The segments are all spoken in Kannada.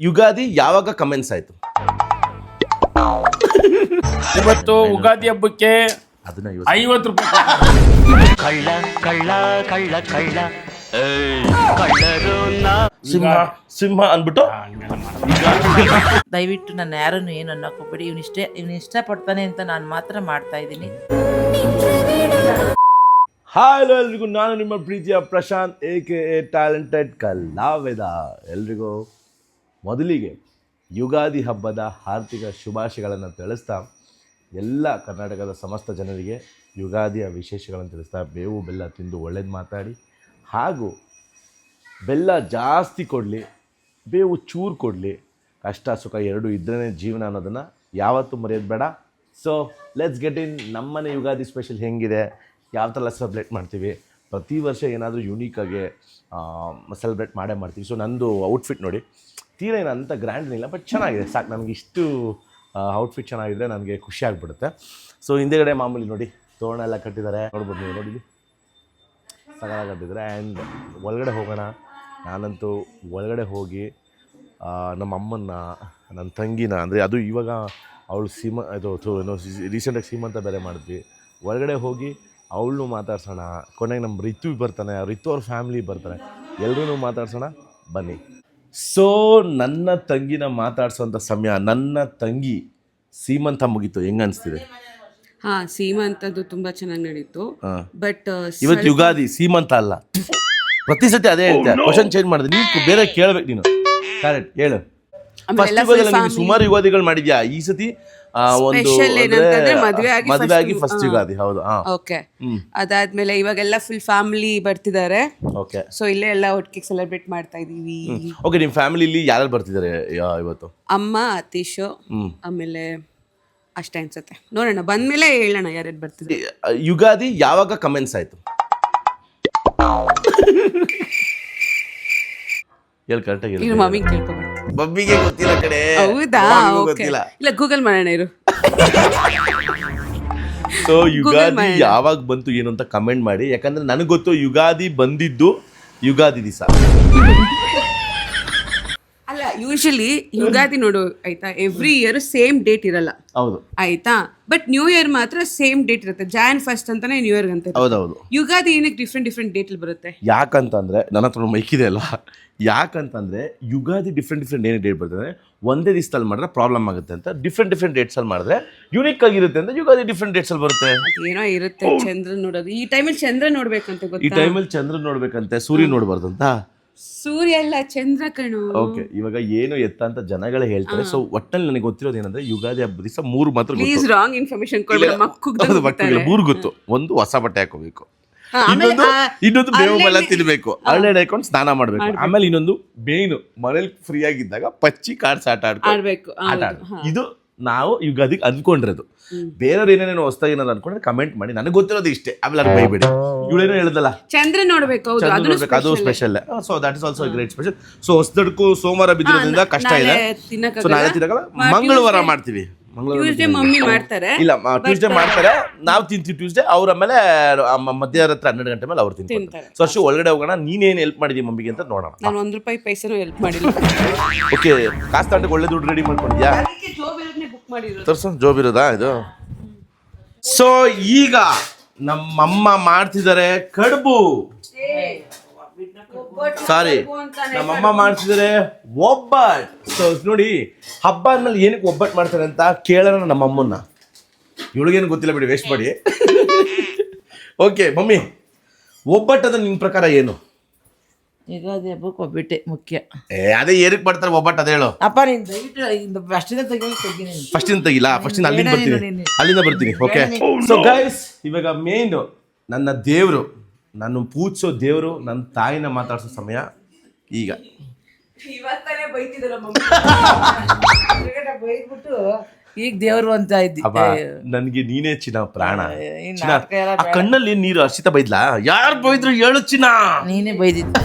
ಯುಗಾದಿ ಯಾವಾಗ ಕಮೆನ್ಸ್ ಆಯ್ತು? ಇವತ್ತು ಯುಗಾದಿ ಹಬ್ಬಕ್ಕೆ ಅದನ್ನ ಯೋಚ್ನೆ- ಐವತ್ತು ರೂಪಾಯಿ ಕಳ್ಳ ಕಳ್ಳ ಕಳ್ಳ ಕಳ್ಳ. ಏಯ್, ಕಳ್ಳರು ನಾ ಸಿಂಹ ಸಿಂಹ ಅಂದ್ಬಿಟ್ಟು? ದಯವಿಟ್ಟು ನನ್ನ ಯಾರನ್ನು ಏನು ಅನ್ನೋಕೆ ಹೋಗ್ಬೇಡಿ. ಇವ್ನು ಇಷ್ಟೇ ಇವ್ನು ಇಷ್ಟಪಡ್ತಾನೆ ಅಂತ ನಾನು ಮಾತ್ರ ಮಾಡ್ತಾ ಇದ್ದೀನಿ. ಹಾಯ್ ಹಲೋ ಎಲ್ರಿಗೂ. ನಾನು ನಿಮ್ಮ ಪ್ರೀತಿಯ Prashanth A K a talented ಕಲಾವಿದ. ಎಲ್ರಿಗೂ ಮೊದಲಿಗೆ ಯುಗಾದಿ ಹಬ್ಬದ ಹಾರ್ದಿಕ ಶುಭಾಶಯಗಳನ್ನು ತಿಳಿಸ್ತಾ ಎಲ್ಲ ಕರ್ನಾಟಕದ ಸಮಸ್ತ ಜನರಿಗೆ ಯುಗಾದಿಯ ವಿಶೇಷಗಳನ್ನು ತಿಳಿಸ್ತಾ ಬೇವು, ಬೆಲ್ಲ ತಿಂದು ಒಳ್ಳೇದು ಮಾತಾಡಿ. ಹಾಗೂ ಬೆಲ್ಲ ಜಾಸ್ತಿ ಕೊಡಲಿ, ಬೇವು ಚೂರು ಕೊಡಲಿ, ಕಷ್ಟ ಸುಖ ಎರಡೂ ಇದ್ರೇ ಜೀವನ ಅನ್ನೋದನ್ನು ಯಾವತ್ತೂ ಮರೆಯೋದು ಬೇಡ. ಸೊ ಲೆಟ್ಸ್ ಗೆಟ್ ಇನ್ ನಮ್ಮನೆ ಯುಗಾದಿ ಸ್ಪೆಷಲ್ ಹೆಂಗಿದೆ? ಯಾವ ಥರ ಸೆಲೆಬ್ರೇಟ್ ಮಾಡ್ತೀವಿ? ಪ್ರತಿ ವರ್ಷ ಏನಾದರೂ ಯುನೀಕಾಗಿ ಸೆಲೆಬ್ರೇಟ್ ಮಾಡೇ ಮಾಡ್ತೀವಿ. ಸೊ ನಂದು ಔಟ್ಫಿಟ್ ನೋಡಿ. ತೀರಾ ಏನು ಅಂತ ಗ್ರ್ಯಾಂಡ್ ಇಲ್ಲ ಬಟ್ ಚೆನ್ನಾಗಿದೆ. ಸಾಕು ನನಗೆ ಇಷ್ಟು ಔಟ್ಫಿಟ್ ಚೆನ್ನಾಗಿದ್ರೆ ನನಗೆ ಖುಷಿ ಆಗಿಬಿಡುತ್ತೆ. ಸೊ ಹಿಂದೆಗಡೆ ಮಾಮೂಲಿ ನೋಡಿ, ತೋರಣ ಎಲ್ಲ ಕಟ್ಟಿದ್ದಾರೆ. ನೋಡ್ಬೋದು ನೀವು ನೋಡಿ ಕಟ್ಟಿದ್ದಾರೆ. ಆ್ಯಂಡ್ ಒಳಗಡೆ ಹೋಗೋಣ. ನಾನಂತೂ ಒಳಗಡೆ ಹೋಗಿ ನಮ್ಮ ಅಮ್ಮನ್ನ, ನನ್ನ ತಂಗಿನ, ಅಂದರೆ ಅದು ಇವಾಗ ಅವಳು ಸೀಮ, ಇದು ಏನೋ ರೀಸೆಂಟಾಗಿ ಸೀಮಂತ ಬೇರೆ ಮಾಡಿದ್ವಿ. ಒಳಗಡೆ ಹೋಗಿ ಅವಳನ್ನು ಮಾತಾಡ್ಸೋಣ. ಕೊನೆಗೆ ನಮ್ಮ ರಿತು ಬರ್ತಾನೆ. ರಿತು ಅವ್ರ ಫ್ಯಾಮ್ಲಿ ಬರ್ತಾರೆ. ಎಲ್ಲರೂ ಮಾತಾಡ್ಸೋಣ. ಬನ್ನಿ. ಸೊ ನನ್ನ ತಂಗಿನ ಮಾತಾಡ್ಸೋಂಥ ಸಮಯ ನನ್ನ ತಂಗಿ ಸೀಮಂತ ಮುಗೀತು. ಹೆಂಗ ಅನಿಸ್ತಿದೆ? ಹಾ ಸೀಮಂತದ್ದು ತುಂಬಾ ಚೆನ್ನಾಗಿ ನಡೀತು. ಬಟ್ ಇವತ್ತು ಯುಗಾದಿ ಸೀಮಂತ ಅಲ್ಲ. ಪ್ರತಿ ಸತಿ ಅದೇ ಹೇಳ್ತೀಯ ಕ್ವಶನ್ ಚೇಂಜ್ ಮಾಡಿದೆ ನೀವು ಬೇರೆ ಕೇಳಬೇಕು ನೀನು. ಕರೆಕ್ಟ್ ಹೇಳು. ಫಸ್ಟ್ ಸುಮಾರು ಯುಗಾದಿಗಳು ಮಾಡಿದ್ಯಾ? ಈ ಸತಿ ಒಂದು ಮದುವೆ ಆಗಿ ಫಸ್ಟ್ ಯುಗಾದಿ. ಹೌದು ಓಕೆ ಅದಾದ್ಮೇಲೆ ಇವಾಗೆಲ್ಲ ಫುಲ್ ಫ್ಯಾಮಿಲಿ ಬರ್ತಿದ್ದಾರೆ ಓಕೆ ಸೊ ಇಲ್ಲೇ ಎಲ್ಲ ಒಟ್ಟಿಗೆ ಸೆಲೆಬ್ರೇಟ್ ಮಾಡ್ತಾ ಇದೀವಿ. ಓಕೆ ನಿಮ್ಮ ಫ್ಯಾಮಿಲಿಲಿ ಯಾರು ಬರ್ತಿದ್ದಾರೆ ಇವತ್ತು? ಅಮ್ಮ ಅತೀಶ್ ಆಮೇಲೆ ಅಷ್ಟೇ ಅನ್ಸುತ್ತೆ. ನೋಡೋಣ ಬಂದ್ಮೇಲೆ ಹೇಳೋಣ ಯಾರ್ಯಾರು ಬರ್ತಿದ್ದಾರೆ ಯುಗಾದಿ ಯಾವಾಗ ಕಮೆಂಟ್ಸ್ ಆಯ್ತು? ಹೇಳಿ ಕರೆಕ್ಟಾಗಿ ಮಮ್ಮಿಗೆ ಕೇಳ್ಕೊಬಾರ್ದು. ಬಬ್ಬಿಗೆ ಗೊತ್ತಿಲ್ಲ ಕಡೆ ಹೌದಾ? ಓಕೆ. ಗೊತ್ತಿಲ್ಲ. ಇಲ್ಲ ಗೂಗಲ್ ಮಾಡೋಣ ಇರು. ಸೊ ಯುಗಾದಿ. ಯಾವಾಗ ಬಂತು ಏನು ಅಂತ ಕಮೆಂಟ್ ಮಾಡಿ. ಯಾಕಂದ್ರೆ ನನಗೆ ಗೊತ್ತು ಯುಗಾದಿ ಬಂದಿದ್ದು ಯುಗಾದಿ ದಿವಸ. ಅಲ್ಲ ಯೂಶಲಿ ಯುಗಾದಿ ನೋಡು ಆಯ್ತಾ? ಎವ್ರಿ ಇಯರ್ ಸೇಮ್ ಡೇಟ್ ಇರಲ್ಲ. ಹೌದು. ಆಯ್ತಾ? ಬಟ್ ನ್ಯೂ ಇಯರ್ ಮಾತ್ರ ಸೇಮ್ ಡೇಟ್ ಇರುತ್ತೆ. ಜಾನ್ ಫಸ್ಟ್ ಅಂತಾನೆ ನ್ಯೂ ಇಯರ್ ಅಂತ ಇರುತ್ತೆ. ಹೌದೌದು. ಯುಗಾದಿ ಏನಕ್ಕೆ ಡಿಫ್ರೆಂಟ್ ಡಿಫ್ರೆಂಟ್ ಡೇಟ್ ಅಲ್ಲಿ ಬರುತ್ತೆ? ಯಾಕಂತಂದ್ರೆ ನನ್ನ ಹತ್ರ ಮೈಕ್ ಇದೆ ಅಲ್ಲ? ಯಾಕಂತಂದ್ರೆ ಯುಗಾದಿ ಡಿಫ್ರೆಂಟ್ ಡಿಫ್ರೆಂಟ್ ಏನೇ ಡೇಟ್ ಬರ್ತದೆ ಒಂದೇ ದಿವಸದಲ್ಲಿ ಮಾಡಿದ್ರೆ ಪ್ರಾಬ್ಲಮ್ ಆಗುತ್ತೆ ಅಂತ ಡಿಫ್ರೆಂಟ್ ಡಿಫ್ರೆಂಟ್ ಡೇಟ್ಸ್ ಅಲ್ಲಿ ಮಾಡಿದ್ರೆ ಯುನಿಕ್ ಆಗಿರುತ್ತೆ ಅಂತ ಯುಗಾದಿ ಡಿಫ್ರೆಂಟ್ ಡೇಟ್ಸ್ ಅಲ್ಲಿ ಬರುತ್ತೆ. ಏನೋ ಇರುತ್ತೆ ಚಂದ್ರ ನೋಡೋದು. ಈ ಟೈಮಲ್ಲಿ ಚಂದ್ರ ನೋಡ್ಬೇಕಂತ ಈ ಗೊತ್ತಾ ಟೈಮಲ್ಲಿ ಚಂದ್ರ ನೋಡ್ಬೇಕಂತೆ ಸೂರ್ಯ ನೋಡಬಾರ್ದಂತ ಅಂತ? ಸೂರ್ಯ ಎಲ್ಲ ಚಂದ್ರ ಕಣು. ಓಕೆ ಇವಾಗ ಏನು ಎತ್ತ ಅಂತ ಜನಗಳೇ ಹೇಳ್ತಾರೆ. ಸೊ ಒಟ್ಟಲ್ಲಿ ನನಗೆ ಗೊತ್ತಿರೋದು ಏನಂದ್ರೆ ಯುಗಾದಿ ಹಬ್ಬ ದಿವಸ ಮೂರು ಮಾತ್ರ ಪ್ಲೀಸ್ ರಾಂಗ್ ಇನ್ಫಾರ್ಮೇಶನ್ ಕೊಡ್ಬೇಡ ಹೌದು, ಮಕ್ಕಳಿಗೆ ಮೂರು ಗೊತ್ತು. ಒಂದು ಹೊಸ ಬಟ್ಟೆ ಹಾಕೋಬೇಕು ಇನ್ನೊಂದು ಇನ್ನೊಂದು ಬೇವು ಬೆಲ್ಲ ತಿನ್ಬೇಕು. ಹಳ್ಳೆ ಹಾಕೊಂಡು ಸ್ನಾನ ಮಾಡ್ಬೇಕು. ಆಮೇಲೆ ಇನ್ನೊಂದು ಬೇನು ಮನೇಲಿ ಫ್ರೀ ಆಗಿದ್ದಾಗ ಪಚ್ಚಿ ಕಾರ್ಡ್ಸ್ ಆಟ ಆಡ್ಬೇಕು ಆಟ ಆಡ್ಬೇಕು. ಇದು ನಾವು ಯುಗಾದಿಗೆ ಅನ್ಕೊಂಡಿರೋದು. ಬೇರೆಯವ್ರು ಏನೇನೋ ಹೊಸ್ತಾಗಿ ಏನಾದ್ರು ಅನ್ಕೊಂಡ್ರೆ ಕಮೆಂಟ್ ಮಾಡಿ. ನನಗೆ ಗೊತ್ತಿರೋದು ಇಷ್ಟೇ. ಆಮೇಲೆ ಅದು ಬೈಬೇಡಿ. ಇವಳೇನೋ ಹೇಳ್ದಲ್ಲ. ಚಂದ್ರ ನೋಡ್ಬೇಕು ಹೌದು. ಅದನ್ನು ನೋಡ್ಬೇಕು. ಅದು special so that is also great special so ಹೊಸದಡ್ಕು ಸೋಮವಾರ ಬಿದ್ದಿರೋದ್ರಿಂದ ಕಷ್ಟ ಇದೆ. ನಾಳೆ ತಿನ್ನಕ್ಕಾಗಲ್ಲ. ಸೊ ನಾಳೆ ಮ- ಮಂಗಳವಾರ Tuesday- ಮಾಡ್ತೀವಿ. ಮಂಗಳವಾರ ಟ್ಯೂಸ್ಡೇ ಮಮ್ಮಿ ಮಾಡ್ತಾರೆ. ಇಲ್ಲ ಟ್ಯೂಸ್ಡೇ ಮಾಡ್ತಾರೆ. ನಾವು ತಿಂತೀವಿ ಟ್ಯೂಸ್ಡೇ ಅವ್ರ ಆಮೇಲೆ ಮಧ್ಯಾಹ್ನ ಹತ್ರ ಹನ್ನೆರಡು ಗಂಟೆ ಮೇಲೆ ಅವ್ರು ತಿಂತಾರೆ ತಿಂತಾರೆ. ಸೊ ಅಷ್ಟು ಒಳಗಡೆ ಹೋಗೋಣ. ನೀನೇನು ಹೆಲ್ಪ್ ಮಾಡಿದೀವಿ ಮಮ್ಮಿಗೆ ಅಂತ ನೋಡೋಣ. ನಾನು ಒಂದ್ ರೂಪಾಯಿ ಪೈಸೆನೂ ಹೆಲ್ಪ್ ಮಾಡಿಲ್ಲ. ಓಕೆ ಕಾಸು ಒಳ್ಳೆ ದುಡ್ಡು ರೆಡಿ ಮಾಡ್ಕೊಂಡಿದ್ಯಾ? ಮಾಡಿರೋದು. ತರ್ಸು ಜೋಬ್ ಇರೋದಾ ಇದು? ಸೊ ಈಗ ನಮ್ಮಮ್ಮ ಮಾಡ್ತಿದ್ದಾರೆ ಕಡುಬು. ಸಾರಿ ನಮ್ಮಮ್ಮ ಮಾಡ್ತಿದ್ದಾರೆ ಒಬ್ಬಟ್. ಸೊ ನೋಡಿ ಹಬ್ಬ ಅಂದ್ಮೇಲೆ ಏನಕ್ಕೆ ಒಬ್ಬಟ್ಟು ಮಾಡ್ತಾರೆ ಅಂತ ಕೇಳೋಣ ನಮ್ಮ ಅಮ್ಮನ್ನ ಇವಳಿಗೇನು ಗೊತ್ತಿಲ್ಲ ಬಿಡಿ ವೇಸ್ಟ್ ಮಾಡಿ. ಓಕೆ ಮಮ್ಮಿ ಒಬ್ಬಟ್ಟು ಅಂದ್ರೆ ನಿಮ್ಮ ಪ್ರಕಾರ ಏನು? ಯುಗಾದಿ ಹಬ್ಬಕ್ಕೆ ಒಬ್ಬಟ್ಟೆ ಮುಖ್ಯ. ಏ ಅದೇ ಏನಕ್ಕೆ ಮಾಡ್ತಾರೆ ಒಬ್ಬಟ್ಟು ಅದೇ ಹೇಳು. ಅಪ್ಪ ನೀನು ದಯವಿಟ್ಟು ಇಂದ ಫಸ್ಟಿಂದ ತೆಗಿ ತೆಗಿನಿ ಫಸ್ಟ್ ಇಂದ ತೆಗಿಲ್ಲ ಫಸ್ಟ್ ಇಂದ ಅಲ್ಲಿಂದ ಬರ್ತೀನಿ. ಅಲ್ಲಿಂದ ಬರ್ತೀನಿ ಓಕೆ ಸೊ ಗೈಸ್ ಇವಾಗ ಮೇನ್ ನನ್ನ ದೇವರು ನಾನು ಪೂಜಿಸೋ ದೇವರು ನನ್ನ ತಾಯಿನ ಮಾತಾಡ್ಸೋ ಸಮಯ ಈಗ. ಇವತ್ತಾನೆ ಬೈತಿದ್ರು ಬೈದ್ಬಿಟ್ಟು ಈಗ ದೇವ್ರು ಅಂತ ಇದ್ದಿ. ಅಬ್ಬ ನನ್ಗೆ ನೀನೇ ಚಿನ್ನ ಪ್ರಾಣ. ಇನ್ನು ಚಿನ್ನ ನಾಟಕ ಎಲ್ಲ ಆ ಕಣ್ಣಲ್ಲಿ ನೀರು ಹರ್ಷಿತ ಬೈದ್ಲಾ? ಯಾರು ಬೈದ್ರು ಹೇಳು ಚಿನ್ನ. ನೀನೇ ಬೈದಿದ್ದು.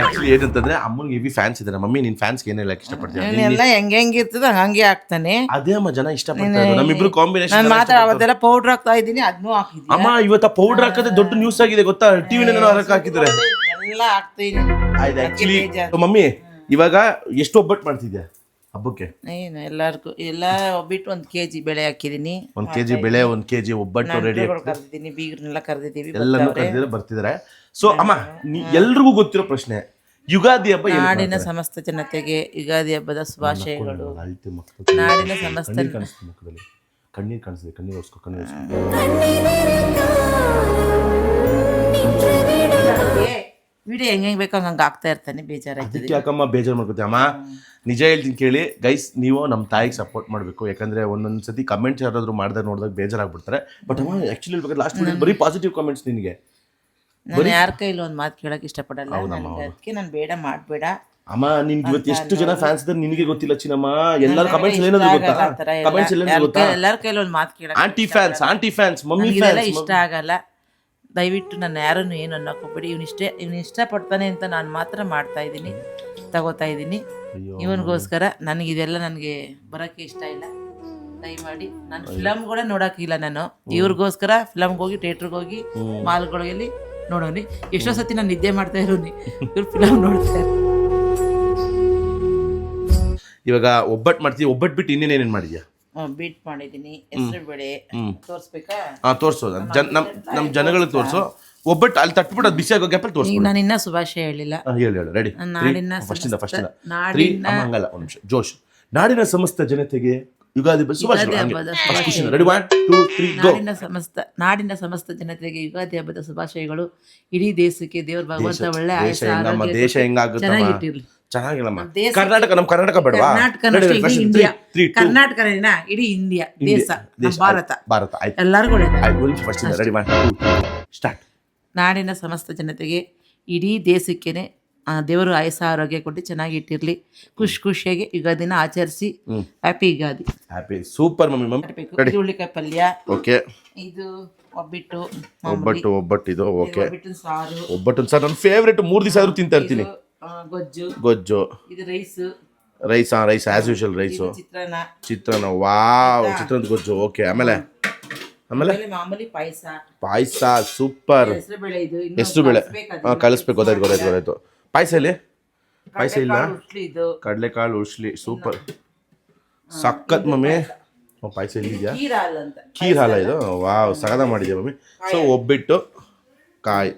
ಆಕ್ಚುಲಿ ಏನಂತಂದ್ರೆ ಅಮ್ಮನಿಗೆ ಹೆವಿ ಫ್ಯಾನ್ಸ್ ಇದ್ದಾರೆ ಮಮ್ಮಿ ನಿನ್ ಏನ್ ಹೇಳಕ್ ಇಷ್ಟಪಡ್ತೀನಿ ಎಲ್ಲ ಹೆಂಗೆ ಹೆಂಗಿರ್ತದ ಹಂಗೆ ಹಾಕ್ತಾನೆ. ಅದೇ ಅಮ್ಮ ಜನ ಇಷ್ಟಪಡ್ತಾರೆ ನಮ್ಮಿಬ್ರು ಕಾಂಬಿನೇಷನ್ ಮಾತ್ರ ಅವತ್ತೆಲ್ಲ ಪೌಡ್ರ್ ಹಾಕ್ತಾ ಇದ್ದೀನಿ ಅದನ್ನೂ ಹಾಕಿದ್ದೀನಿ ಅಮ್ಮ ಇವತ್ತ ಪೌಡರ್ ಹಾಕೋದೇ ದೊಡ್ಡ ನ್ಯೂಸ್ ಆಗಿದೆ ಗೊತ್ತಾ? ಟಿವಿ ಹಾಕಿದ್ರೆ ಎಲ್ಲ ಹಾಕ್ತೀನಿ ಆಕ್ಚುಲಿ ಮಮ್ಮಿ ಇವಾಗ ಎಷ್ಟು ಒಬ್ಬಟ್ಟು ಮಾಡ್ತಿದ್ಯಾ? ಹಬ್ಬಕ್ಕೆ? ಏನು ಎಲ್ಲಾರ್ಗು ಎಲ್ಲ ಬಿಟ್ಟು ಒಂದು ಕೆ ಜಿ ಬೆಳೆ ಹಾಕಿದೀನಿ. ಒಂದ್ ಕೆಜಿ ಬೆಳೆ ಒಂದ್ ಕೆಜಿ ಒಬ್ಬಟ್ಟು ರೆಡಿ ಕರೆದಿದ್ದೀನಿ ಬೀಗ್ರನ್ನೆಲ್ಲ ಕರೆದಿದ್ದೀವಿ ಎಲ್ಲಾನು ಕರೆದಿದ್ರೆ ಬರ್ತಿದ್ದಾರೆ ಸೊ ಅಮ್ಮ ನೀ ಎಲ್ರಿಗೂ ಗೊತ್ತಿರೋ ಪ್ರಶ್ನೆ ಯುಗಾದಿ ಹಬ್ಬ ನಾಡಿನ ಸಮಸ್ತ ಜನತೆಗೆ ಯುಗಾದಿ ಹಬ್ಬದ ಶುಭಾಶಯಗಳು. ಅಳ್ತೆ ಮಕ್ಕಳು. ನಾಡಿನ ಸಮಸ್ತ ಕಣ್ಣೀರ್ ಮುಖದಲ್ಲಿ ಕಣ್ಣೀರ್ ಕಾಣಿಸ್ತಿದೆ ಕಣ್ಣೀರ್ ಒರ್ಸ್ಕೊ ಕಣ್ಣೀರ್ ಒರ್ಸ್ಕೊ. ವಿಡಿಯೋ ಹೆಂಗ್ ಹೆಂಗೆ ಬೇಕೋ ಹಂಗೆ ಆಗ್ತಾ ಇರ್ತಾನೆ ಬೇಜಾರಾಯ್ತದೆ ಅದಕ್ಕೆ ಯಾಕಮ್ಮ ಬೇಜಾರು ಅಮ್ಮ? ನಿಜ ಹೇಳ್ತೀನಿ ಕೇಳಿ ಗೈಸ್ ನೀವು ನಮ್ಮ ತಾಯಿಗೆ ಸಪೋರ್ಟ್ ಮಾಡಬೇಕು. ಯಾಕಂದ್ರೆ ಒಂದೊಂದು ಸತಿ ಕಮೆಂಟ್ಸ್ ಯಾರಾದರೂ ಮಾಡಿದಾಗ ನೋಡಿದಾಗ ಬೇಜಾರಾಗ್ಬಿಡ್ತಾರೆ. ಬಟ್ ಅಮ್ಮ ಆ್ಯಕ್ಚುಲಿ ಹೇಳ್ಬೇಕಾದ್ರೆ ಲಾಸ್ಟ್ ಬರೀ ಪಾಸಿಟಿವ್ ಕಮೆಂಟ್ಸ್ ನಿನಗೆ. ನಾನು ಯಾರ ಕೈಲಿ ಒಂದು ಮಾತು ಕೇಳೋಕೆ ಇಷ್ಟಪಡಲ್ಲ. ಅದಕ್ಕೆ ನಾನು ಬೇಡ ಮಾಡಬೇಡ. ಅಮ್ಮ ನಿನ್ಗೆ ಇವತ್ತು ಎಷ್ಟು ಜನ ಫ್ಯಾನ್ಸ್ ಇದ್ದಾರೆ ನಿನಗೆ ಗೊತ್ತಿಲ್ಲ ಚಿನ್ನಮ್ಮ. ಎಲ್ಲರ ಕಮೆಂಟ್ಸ್ ಏನಾದ್ರು ಗೊತ್ತಾ? ಕಮೆಂಟ್ಸ್ ಎಲ್ಲ. ಗೊತ್ತಾ? ಎಲ್ಲರ ಕೈಲಿ ಒಂದು ಮಾತು ಕೇಳಕ್ anti fans anti fans mummy fans ಇಷ್ಟ ಆಗಲ್ಲ. ದಯವಿಟ್ಟು ನನ್ನ ಯಾರನ್ನು ಏನು ಅನ್ನೋಕ್ಕೋಬೇಡಿ ಇವನು ಇಷ್ಟೇ ಇವ್ನು ಇಷ್ಟಪಡ್ತಾನೆ ಅಂತ ನಾನು ಮಾತ್ರ ಮಾಡ್ತಾ ಇದ್ದೀನಿ ತಗೋತಾ ಇದ್ದೀನಿ. ಇವನಿಗೋಸ್ಕರ ನನಗೆ ಇದೆಲ್ಲ ನನಗೆ ಬರೋಕ್ಕೆ ಇಷ್ಟ ಇಲ್ಲ. ದಯಮಾಡಿ ನಾನು ಫಿಲಮ್ ಕೂಡ ನೋಡೋಕ್ಕಿಲ್ಲ ನಾನು. ಇವ್ರಿಗೋಸ್ಕರ ಫಿಲಮ್ಗೆ ಹೋಗಿ ಥಿಯೇಟ್ರಿಗೆ ಹೋಗಿ ಮಾಲ್ಗಳಿಗೆ ನೋಡೋನಿ. ಎಷ್ಟೋ ಸತಿ ನಾನು ನಿದ್ದೆ ಮಾಡ್ತಾ ಇರೋನಿ. ಇವ್ರು ಫಿಲಮ್ ನೋಡ್ತಾ ಇರೋ ಇವಾಗ ಒಬ್ಬಟ್ಟು ಮಾಡ್ತೀವಿ ಒಬ್ಬಟ್ಟು ಬಿಟ್ಟು ಇನ್ನೇನೇನೇನು ಮಾಡಿದ್ಯಾ? ಬೀಟ್ ಮಾಡಿದ್ದೀನಿ ಹೆಸರು ಬೇಳೆ ತೋರಿಸ್ಬೇಕಾ? ಹಾಂ ತೋರಿಸು. ಜನ್ ನಮ್ಮ ನಮ್ಮ ಜನಗಳಿಗೆ ತೋರಿಸು. ಒಬ್ಬಟ್ಟು ಅಲ್ಲಿ ತಟ್ಬಿಟ್ಟು ಅದು ಬಿಸಿ ಆಗೋ ಗ್ಯಾಪಲ್ಲಿ ತೋರಿಸು ಈಗ ನಾನು ಇನ್ನೂ ಸುಭಾಷೆ ಹೇಳಿಲ್ಲ. ಹೇಳಿ ಹೇಳು. ರೆಡಿ ನಾಡಿನ ಫಸ್ಟಿಂದ ಸಮಸ್ತ- ಫಸ್ಟಿಂದ ತ್ರೀ ಹಂಗಲ್ಲ ಒಂದು ನಿಮಿಷ. ಜೋಶ್ ನಾಡಿನ ಸಮಸ್ತ ಜನತೆಗೆ ಯುಗಾದಿ ಹಬ್ಬದ ಶುಭಾಶಯಗಳು ಹಬ್ಬದ ಫಸ್ಟ್ ಖುಷಿಯಿಂದ ready one two three go ನಾಡಿನ ಸಮಸ್ತ ನಾಡಿನ ಸಮಸ್ತ ಜನತೆಗೆ ಯುಗಾದಿ ಹಬ್ಬದ ಶುಭಾಶಯಗಳು. ಇಡೀ ದೇಶಕ್ಕೆ ದೇವರ ಭಗವಂತ ಒಳ್ಳೆ ನಮ್ಮ ದೇಶ ಕೊಟ್ಟು ಹೆಂಗಾಗುತ್ತಮ್ಮ. ಚೆನ್ನಾಗಿಟ್ಟಿರ್ಲಿ ಚೆನ್ನಾಗಿಲ್ಲಮ್ಮ. ಕರ್ನಾಟಕ ನಮ್ಮ ಕರ್ನಾಟಕ ಬೇಡವಾ? ಕರ್ನಾಟಕ ಇಡೀ ಇಂಡಿಯಾ. ದೇಶ ಭಾರತ. ಭಾರತ ಎಲ್ಲರಿಗೂ ಫಸ್ಟ್ ರೆಡಿ ಸ್ಟಾರ್ಟ್ ನಾಡಿನ ಸಮಸ್ತ ಜನತೆಗೆ ಇಡೀ ದೇಶಕ್ಕೇನೆ ದೇವರು ಆಯಸ ಆರೋಗ್ಯ ಕೊಟ್ಟು ಚೆನ್ನಾಗಿ ಇಟ್ಟಿರ್ಲಿ. ಖುಷಿ ಖುಷಿಯಾಗಿ ಯುಗಾದಿನ ಆಚರಿಸಿ. Happy Ugadi. Happy super mummy mummy. ಹುರುಳಿಕಾಯಿ ಪಲ್ಯ. ಓಕೆ ಇದು ಒಬ್ಬಟ್ಟು ಒಬ್ಬಟ್ಟು ಒಬ್ಬಟ್ಟು ಇದು ಓಕೆ ಒಬ್ಬಟ್ಟು ಸಾರು. ಒಬ್ಬಟ್ಟು ಸಾರು. ನನ್ನ ಫೇವ್ರೇಟ್ ಮೂರು ದಿವಸ ಆದ್ರೂ ತಿಂತಾ ಇರ್ತೀನಿ. ಗೊಜ್ಜು. ಗೊಜ್ಜು. ಇದು ರೈಸ್. ರೈಸ್ ಹಾಂ ರೈಸ್ ಆ್ಯಸ್ ಯೂಶಲ್ ರೈಸು. ಚಿತ್ರಾನ್ನ. ಚಿತ್ರಾನ್ನ ವಾವ್ ಚಿತ್ರದ ಗೊಜ್ಜು ಓಕೆ ಆಮೇಲೆ? ಆಮೇಲೆ? ಮಾಮೂಲಿ ಪಾಯಸ. ಪಾಯಸ ಸೂಪರ್ ಹೆಸರು ಬೇಳೆ ಇದು. ಹಾಂ ಕಳಿಸ್ಬೇಕು ಗೊತ್ತಾಯ್ತು ಗೊತ್ತಾಯ್ತು ಗೊತ್ತಾಯ್ತು. ಪಾಯಸ ಇಲ್ಲಿ ಪಾಯಸ ಇಲ್ಲ? ಕಡ್ಲೆಕಾಳು ಉಳ್ಸ್ಲಿ ಸೂಪರ್ ಸಖತ್ ಮಮ್ಮಿ. ಪಾಯಸ. ಇಲ್ಲಿದೆಯಾ ಕೀರ್ ಹಾಲ ಇದು ವಾವ್ ಸಗದ ಮಾಡಿದ್ಯಾ ಮಮ್ಮಿ? ಸೊ ಒಬ್ಬಿಟ್ಟು ಕಾಯಿ.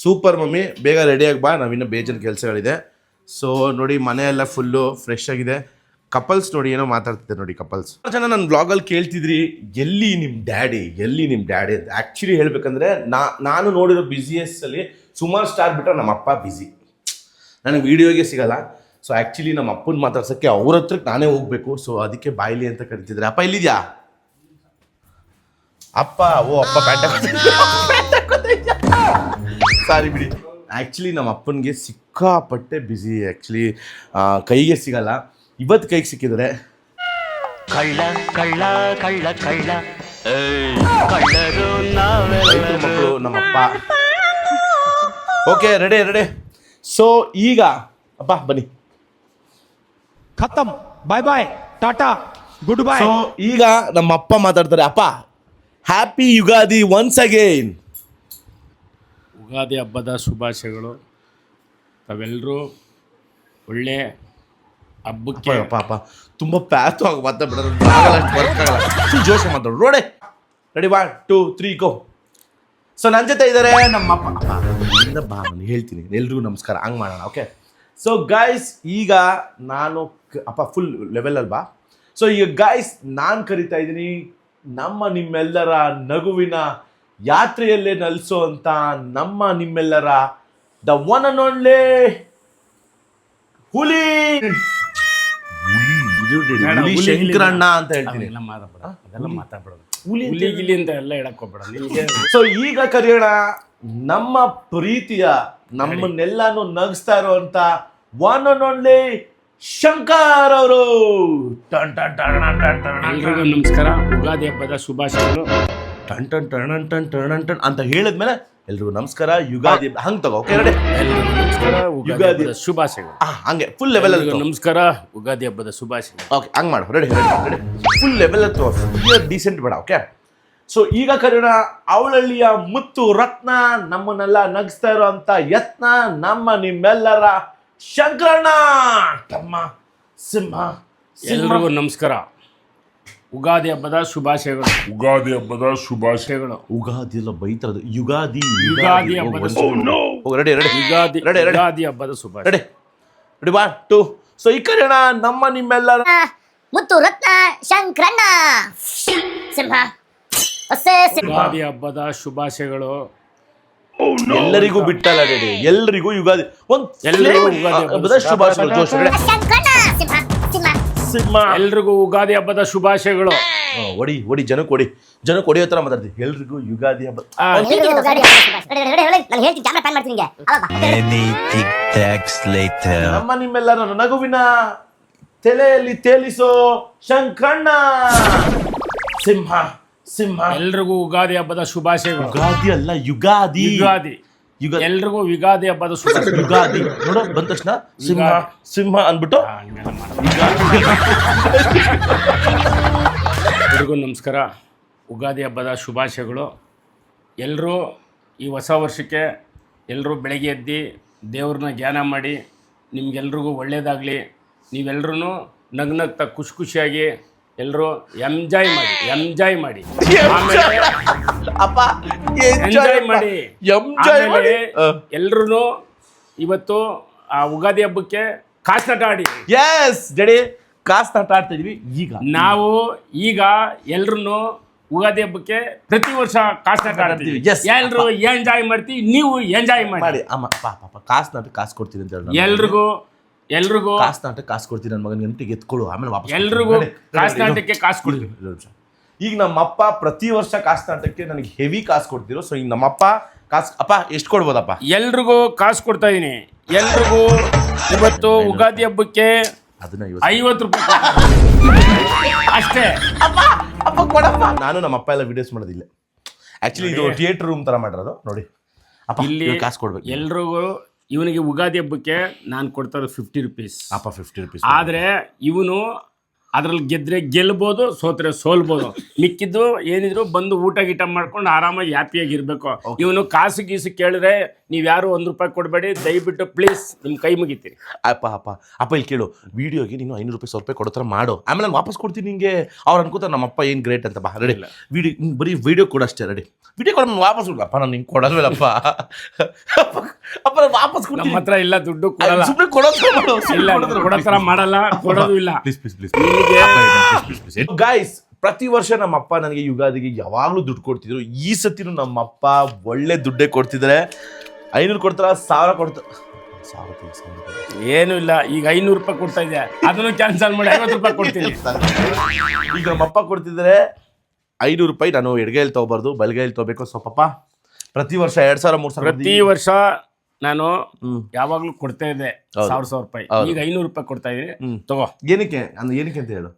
ಸೂಪರ್ ಮಮ್ಮಿ ಬೇಗ ರೆಡಿಯಾಗಿ ಬಾ ನಾವಿನ್ನೂ ಬೇಜನ್ ಕೆಲಸಗಳಿದೆ. ಸೊ ನೋಡಿ ಮನೆಯೆಲ್ಲ ಫುಲ್ಲು ಫ್ರೆಶ್ ಆಗಿದೆ. ಕಪಲ್ಸ್ ನೋಡಿ ಏನೋ ಮಾತಾಡ್ತಿದ್ದೆ ನೋಡಿ ಕಪಲ್ಸ್ ಜನ ನನ್ನ ಬ್ಲಾಗಲ್ಲಿ ಕೇಳ್ತಿದ್ರಿ ಎಲ್ಲಿ ನಿಮ್ಮ ಡ್ಯಾಡಿ ಎಲ್ಲಿ ನಿಮ್ಮ ಡ್ಯಾಡಿ ಅಂತ. ಆ್ಯಕ್ಚುಲಿ ಹೇಳಬೇಕಂದ್ರೆ ನಾ ನಾನು ನೋಡಿರೋ ಅಲ್ಲಿ ಸುಮಾರು ಸ್ಟಾರ್ ಬಿಟ್ಟರೆ ನಮ್ಮ ಅಪ್ಪ ಬ್ಯುಸಿ ನನಗೆ ವೀಡಿಯೋಗೆ ಸಿಗಲ್ಲ. ಸೊ ಆ್ಯಕ್ಚುಲಿ ನಮ್ಮ ಅಪ್ಪನ ಮಾತಾಡ್ಸೋಕ್ಕೆ ಅವ್ರ ಹತ್ರಕ್ಕೆ ನಾನೇ ಹೋಗ್ಬೇಕು. ಸೊ ಅದಕ್ಕೆ ಬಾಯಿಲಿ ಅಂತ ಕರಿತಿದ್ರೆ ಅಪ್ಪ ಇಲ್ಲಿದ್ಯಾ ಅಪ್ಪ ಓ ಅಪ್ಪ ಪ್ಯಾಂಟ ಸಾರಿ ಬಿಡಿ. ಆ್ಯಕ್ಚುಲಿ ನಮ್ಮ ಅಪ್ಪನಿಗೆ ಸಿಕ್ಕಾಪಟ್ಟೆ ಬ್ಯುಸಿ ಆ್ಯಕ್ಚುಲಿ ಕೈಗೆ ಸಿಗಲ್ಲ. ಇವತ್ತು ಕೈಗೆ ಸಿಕ್ಕಿದರೆ? ಕಳ್ಳ ಕಳ್ಳ ಕಳ್ಳ ಕಳ್ಳ. ಕಳ್ಳರು ಮಕ್ಕಳು ನಮ್ಮಪ್ಪ ಓಕೆ ರೆಡೆ ರೆಡೆ ಸೊ ಈಗ ಅಪ್ಪ ಬನ್ನಿ. ಖತಮ್. ಬಾಯ್ ಬಾಯ್ ಟಾಟಾ ಗುಡ್ ಬಾಯ್ ಈಗ ನಮ್ಮ ಅಪ್ಪ ಮಾತಾಡ್ತಾರೆ ಅಪ್ಪ happy Ugadi once again Ugadi ಹಬ್ಬದ ಶುಭಾಶಯಗಳು. ತಾವೆಲ್ಲರೂ ಒಳ್ಳೆ ಹಬ್ಬಕ್ಕೆ ಪಾಪ. ತುಂಬ ಪ್ಯಾತು ಆಗಿ ಆಗಲ್ಲ ಜೋಶ ಮಾತಾಡು. ರೋಡೆ ready one two three go so ನನ್ನ ಜೊತೆ ಇದ್ದಾರೆ ನಮ್ಮ ಅಪ್ಪ. ಅಪ್ಪ ಬಾ ನಾನು ಹೇಳ್ತೀನಿ. ಎಲ್ರಿಗೂ ನಮಸ್ಕಾರ. ಹಂಗೆ ಮಾಡೋಣ ಓಕೆ ಸೊ ಗಾಯ್ಸ್ ಈಗ ನಾನು ಅಪ್ಪ ಫುಲ್ ಲೆವೆಲ್ ಅಲ್ವಾ? ಸೊ ಈಗ ಗಾಯ್ಸ್ ನಾನು ಕರಿತಾ ಇದ್ದೀನಿ ನಮ್ಮ ನಿಮ್ಮೆಲ್ಲರ ನಗುವಿನ ಯಾತ್ರೆಯಲ್ಲೇ ನಲಿಸೋ ಅಂತ ನಮ್ಮ ನಿಮ್ಮೆಲ್ಲರ ದ ಒನ್ ಅಂಡ್ ಓನ್ಲಿ ಹುಲಿ. ಹುಲಿ. ಶಂಕರಣ್ಣ ಅಂತ ಹೇಳ್ತೀನಿ. ಅದೆಲ್ಲ ಮಾತಾಡ್ಬೇಡ. ಅದೆಲ್ಲ ಮಾತಾಡ್ಬೇಡ. ಹುಲಿ ಹುಲಿ ಗಿಲಿ ಅಂತ ಎಲ್ಲ ಹೇಳಕ್ ಹೋಗ್ಬೇಡ ನಿಮಗೆ ಸೊ ಈಗ ಕರೆಯೋಣ ನಮ್ಮ ಪ್ರೀತಿಯ ನಮ್ಮನ್ನೆಲ್ಲಾನು ನಗಿಸ್ತಾ ಇರುವಂತ ಒನ್ ಅಂಡ್ ಓನ್ಲಿ ಶಂಕರ್ ಅವರು. ಟನ್ ಟನ್ ಟನ್ ಟನ್ ಟನ್ ಟನ್ ಟನ್ ಎಲ್ರಿಗೂ ನಮಸ್ಕಾರ. ಯುಗಾದಿ ಹಬ್ಬದ ಶುಭಾಶಯಗಳು. ಟನ್ ಟನ್ ಟನ್ ಅಂತ ಹೇಳಿದ್ಮೇಲೆ ಎಲ್ರಿಗೂ ನಮಸ್ಕಾರ ಯುಗಾದಿ ಹಂಗ್ ತಗೋ ಓಕೆ? ರೆಡಿ ನಮಸ್ಕಾರ ಯುಗಾದಿ. ಹಬ್ಬದ ಶುಭಾಶಯಗಳು. ಹಂಗೆ ಫುಲ್ ಲೆವೆಲ್ ಎಲ್ರಿಗೂ ಅಲ್ಲಿ ನಮಸ್ಕಾರ ಯುಗಾದಿ ಹಬ್ಬದ ಶುಭಾಶಯಗಳು. ಓಕೆ ಹಂಗ್ ಮಾಡು ರೆಡಿ ರೆಡಿ ಫುಲ್ ಲೆವೆಲ್ ಅಲ್ಲಿ ಡೀಸೆಂಟ್ ಬೇಡ ಓಕೆ? ಸೊ ಈಗ ಕರೆಯೋಣ ಅವಳಳ್ಳಿಯ ಮುತ್ತು ರತ್ನ ನಮ್ಮನ್ನೆಲ್ಲ ನಗಿಸ್ತಾ ಇರುವಂತ ಯತ್ನ ನಮ್ಮ ನಿಮ್ಮೆಲ್ಲರ ಶಂಕರಣ್ಣ ತಮ್ಮ ಸಿಂಹ. ಎಲ್ರಿಗೂ ನಮಸ್ಕಾರ. ಉಗಾದಿ ಹಬ್ಬದ ಶುಭಾಶಯಗಳು. ಉಗಾದಿ ಹಬ್ಬದ ಶುಭಾಶಯಗಳು. ಉಗಾದಿ ಎಲ್ಲ ಬೈತಾರದು. ಯುಗಾದಿ ಯುಗಾದಿ ಹಬ್ಬದ ready ready. Ugadi ready ready. Ugadi ಹಬ್ಬದ ಶುಭಾಶಯ. ರೆಡಿ. ರೆಡಿ ಬಾ ಟು ಸೊ ಈ ಕರೆಣ ನಮ್ಮ ನಿಮ್ಮೆಲ್ಲರ ಮುತ್ತು ರತ್ನ ಶಂಕರಣ್ಣ. ಸಿಂಹ. ಸಿಂಹ. ಯುಗಾದಿ ಹಬ್ಬದ ಶುಭಾಶಯಗಳು. ಎಲ್ಲರಿಗೂ ಬಿಟ್ಟಲ್ಲ ರೆಡಿ. ಎಲ್ಲರಿಗೂ ಯುಗಾದಿ. ಒಂದು ಎಲ್ಲರಿಗೂ ಯುಗಾದಿ ಹಬ್ಬದ ಶುಭಾಶಯಗಳು. ಜೋಶ್ ರೆಡಿ. ಸಿಂಹ ಸಿಂಹ ಎಲ್ರಿಗೂ ಯುಗಾದಿ ಹಬ್ಬದ ಶುಭಾಶಯಗಳು. ಒಡಿ ಒಡಿ ಜನ ಜನಕ್ಕೆ ಜನ ಜನಕ್ಕೆ ಒಡಿಯೋ ಥರ ಮಾತಾಡ್ತೀವಿ ಎಲ್ರಿಗೂ ಯುಗಾದಿ ಹಬ್ಬ ಆ, ಎಲ್ರಿಗೂ ಗಾಡಿ ರೆಡಿ ರೆಡಿ ಹೇಳಿ ನಾನು ಹೇಳ್ತೀನಿ ಕ್ಯಾಮ್ರಾ ಪ್ಯಾನ್ ಮಾಡ್ತೀನಿ ನಿಂಗೆ ಅವಾಗ ಬಾ. Many tic tacs later. ನಮ್ಮ ನಿಮ್ಮೆಲ್ಲರ ನಗುವಿನ ತಲೆಯಲ್ಲಿ ತೇಲಿಸೋ ಶಂಕಣ್ಣ. ಸಿಂಹ ಸಿಂಹ. ಎಲ್ರಿಗೂ ಯುಗಾದಿ ಹಬ್ಬದ ಶುಭಾಶಯಗಳು. ಯುಗಾದಿ ಅಲ್ಲ ಯುಗಾದಿ. ಯುಗಾದಿ. ಯುಗಾದಿ ಎಲ್ರಿಗೂ ಯುಗಾದಿ ಹಬ್ಬದ ಯುಗಾದಿ. ನೋಡು ಬಂದ ತಕ್ಷಣ ಸಿಂಹ ಸಿಂಹ ಅಂದ್ಬಿಟ್ಟು ಎಲ್ರಿಗೂ ನಮಸ್ಕಾರ. ಯುಗಾದಿ ಹಬ್ಬದ ಶುಭಾಶಯಗಳು. ಎಲ್ಲರೂ ಈ ಹೊಸ ವರ್ಷಕ್ಕೆ ಎಲ್ಲರೂ ಬೆಳಗ್ಗೆ ಎದ್ದು ದೇವ್ರನ್ನ ಧ್ಯಾನ ಮಾಡಿ ನಿಮ್ಗೆಲ್ರಿಗೂ ಒಳ್ಳೆಯದಾಗಲಿ ನೀವೆಲ್ಲರೂ ನಗ್ನಗ್ತಾ ಖುಷಿ ಖುಷಿಯಾಗಿ ಎಲ್ಲರೂ ಎಂಜಾಯ್ ಮಾಡಿ ಎಂಜಾಯ್ ಮಾಡಿ. ಅಪ್ಪ ಎಂಜಾಯ್ ಮಾಡಿ. ಎಂಜಾಯ್ ಮಾಡಿ. ಎಲ್ಲರೂ ಇವತ್ತು ಆ ಉಗಾದಿ ಹಬ್ಬಕ್ಕೆ ಕಾಸ್ನಾಟ ಆಡಿ. ಎಸ್ ಡೆಡಿ ಕಾಸ್ ನಾಟ ಆಡ್ತಾ ಇದೀವಿ. ಈಗ. ನಾವು ಈಗ ಎಲ್ರು ಉಗಾದಿ ಹಬ್ಬಕ್ಕೆ ಪ್ರತಿ ವರ್ಷ ಕಾಸ್ನಾಟ ಆಡ್ತೀವಿ. ಎಸ್ ಎಲ್ರು ಎಂಜಾಯ್ ಮಾಡ್ತೀವಿ ನೀವು ಎಂಜಾಯ್ ಮಾಡಿ. ಮಾಡಿ ಅಮ್ಮ ಪಾಪ ಪಾಪ ಕಾಸ್ ನಾಟ ಕಾಸು ಕೊಡ್ತೀನಿ ಅಂತ ಹೇಳಿ ಎಲ್ರಿಗೂ ಎಲ್ರಿಗೂ ಕಾಸ್ ನಾಟ ಕಾಸು ಕೊಡ್ತೀನಿ ನನ್ನ ಮಗನ ಗಂಟೆಗೆ ಎತ್ಕೊಳ್ಳು ಆಮೇಲೆ ವಾಪಸ್ ಎಲ್ರಿಗೂ ಕಾಸ್ನಾಟಕ್ಕೆ ಕಾಸು ಕೊಡ್ತೀನಿ. ಈಗ ನಮ್ಮಪ್ಪ ಪ್ರತಿ ವರ್ಷ ಕಾಸ್ನಾಟಕ್ಕೆ ನನಗೆ ಹೆವಿ ಕಾಸು ಕೊಡ್ತಿರೋ ಸೊ ಈಗ ನಮ್ಮಪ್ಪ ಕಾಸು ಅಪ್ಪ ಎಷ್ಟು ಕೊಡ್ಬೋದಪ್ಪ? ಎಲ್ರಿಗೂ ಕಾಸು ಕೊಡ್ತಾ ಇದೀನಿ. ಎಲ್ರಿಗೂ ಇವತ್ತು ಉಗಾದಿ ಹಬ್ಬಕ್ಕೆ ಅದನ್ನ ಐವತ್ತು ರೂಪಾಯಿ. ಅಷ್ಟೇ. ನಾನು ನಮ್ಮ ಅಪ್ಪ ಎಲ್ಲ ವಿಡಿಯೋಸ್ ಮಾಡೋದಿಲ್ಲ. ಆಕ್ಚುಲಿ ಇದು ಥಿಯೇಟರ್ ರೂಮ್ ತರ ಮಾಡಿರೋದು. ನೋಡಿ. ಅಪ್ಪ ಇಲ್ಲಿ ಕಾಸು ಕೊಡ್ಬೇಕು. ಎಲ್ರಿಗೂ ಇವನಿಗೆ ಉಗಾದಿ ಹಬ್ಬಕ್ಕೆ ನಾನು ಕೊಡ್ತಾ ಇರೋದು ಫಿಫ್ಟಿ ರುಪೀಸ್ ಅಪ್ಪ ಫಿಫ್ಟಿ ರುಪೀಸ್ ಆದರೆ ಇವನು ಅದ್ರಲ್ಲಿ ಗೆದ್ರೆ ಗೆಲ್ಬೋದು ಸೋತ್ರೆ ಸೋಲ್ಬೋದು. ಮಿಕ್ಕಿದ್ದು ಏನಿದ್ರು ಬಂದು ಊಟ ಗೀಟ ಮಾಡ್ಕೊಂಡು ಆರಾಮಾಗಿ ಹ್ಯಾಪಿಯಾಗಿ ಇರಬೇಕು. ಇವನು ಕಾಸು ಗೀಸು ಕೇಳಿದ್ರೆ ನೀವು ಯಾರು ಒಂದು ರೂಪಾಯಿ ಕೊಡಬೇಡಿ ದಯವಿಟ್ಟು ಪ್ಲೀಸ್ ನಿಮ್ಮ ಕೈ ಮುಗಿತೀರಿ ಅಪ್ಪ ಅಪ್ಪ ಅಪ್ಪ ಇಲ್ಲಿ ಕೇಳು ವಿಡಿಯೋಗೆ ನೀನು ಐನೂರು ರೂಪಾಯಿ ಸಾವಿರ ರೂಪಾಯಿ ಕೊಡೋ ಥರ ಮಾಡು. ಆಮೇಲೆ ನಾನು ವಾಪಸ್ ಕೊಡ್ತೀನಿ ನಿಂಗೆ. ಅವ್ರು ಅನ್ಕೋತಾರೆ ನಮ್ಮ ಅಪ್ಪ ಏನು ಗ್ರೇಟ್ ಅಂತ ಬಾ ರೆಡಿ ವಿಡಿಯೋ ಬರೀ ವಿಡಿಯೋ ಕೊಡು ಅಷ್ಟೇ ರೆಡಿ ವಿಡಿಯೋ ಕೊಡ ನಾನು ವಾಪಸ್ ಕೊಡಪ್ಪ ನಾನು ನಿಂಗೆ ಕೊಡಲ್ವಲ್ಲಪ್ಪ ಅಪ್ಪ ಅಪ್ಪ ನಾನು ವಾಪಸ್ ನಮ್ಮ ಕೊಡ್ತೀನಿ ಹತ್ರ ಇಲ್ಲ ದುಡ್ಡು ಕೊಡಲ್ಲ. ಸುಮ್ಮನೆ ಕೊಡೋದು ಇಲ್ಲ ಕೊಡೋ ಥರ ಮಾಡಲ್ಲ ಕೊಡೋದು ಇಲ್ಲ. Please please please guys guys ಪ್ರತಿ ವರ್ಷ ನಮ್ಮ ಅಪ್ಪ ನನಗೆ ಯುಗಾದಿಗೆ ಯಾವಾಗಲೂ ದುಡ್ಡು ಕೊಡ್ತಿದ್ರು. ಈ ಸತಿನೂ ನಮ್ಮ ಅಪ್ಪ ಒಳ್ಳೆ ದುಡ್ಡೇ ಕೊಡ್ತಿದ್ದಾರೆ ಐನೂರು ಕೊಡ್ತಾರ? ಸಾವಿರ ಕೊಡ್ತಾರ. ಏನು ಇಲ್ಲ ಈಗ ಐನೂರು ರೂಪಾಯಿ ಕೊಡ್ತಾ ಇದೆ ಅದನ್ನು ಕ್ಯಾನ್ಸಲ್ ಮಾಡಿ ಐವತ್ತು ರೂಪಾಯಿ ಕೊಡ್ತೀನಿ. ಈಗ ನಮ್ಮ ಕೊಡ್ತಿದ್ರೆ ಐನೂರು ರೂಪಾಯಿ ನಾನು ಎಡಗೈಲಿ ತಗೋಬಾರ್ದು ಬಲಗೈಲಿ ತಗೋಬೇಕು. ಸೊ ಪಪ್ಪ ಪ್ರತಿ ವರ್ಷ ಎರಡ್ ಸಾವಿರ ಮೂರ್ ಸಾವಿರ ಪ್ರತಿ ವರ್ಷ ನಾನು ಹ್ಮ್. ಯಾವಾಗ್ಲೂ ಕೊಡ್ತಾ ಇದ್ದೆ ಸಾವಿರ ಸಾವಿರ ರೂಪಾಯಿ. ಈಗ ಐನೂರು ರೂಪಾಯಿ ಕೊಡ್ತಾ ಇದೀನಿ ಹ್ಮ್. ತಗೋ. ಏನಕ್ಕೆ? ಅಂದ್ರೆ ಏನಕ್ಕೆ ಅಂತ ಹೇಳು.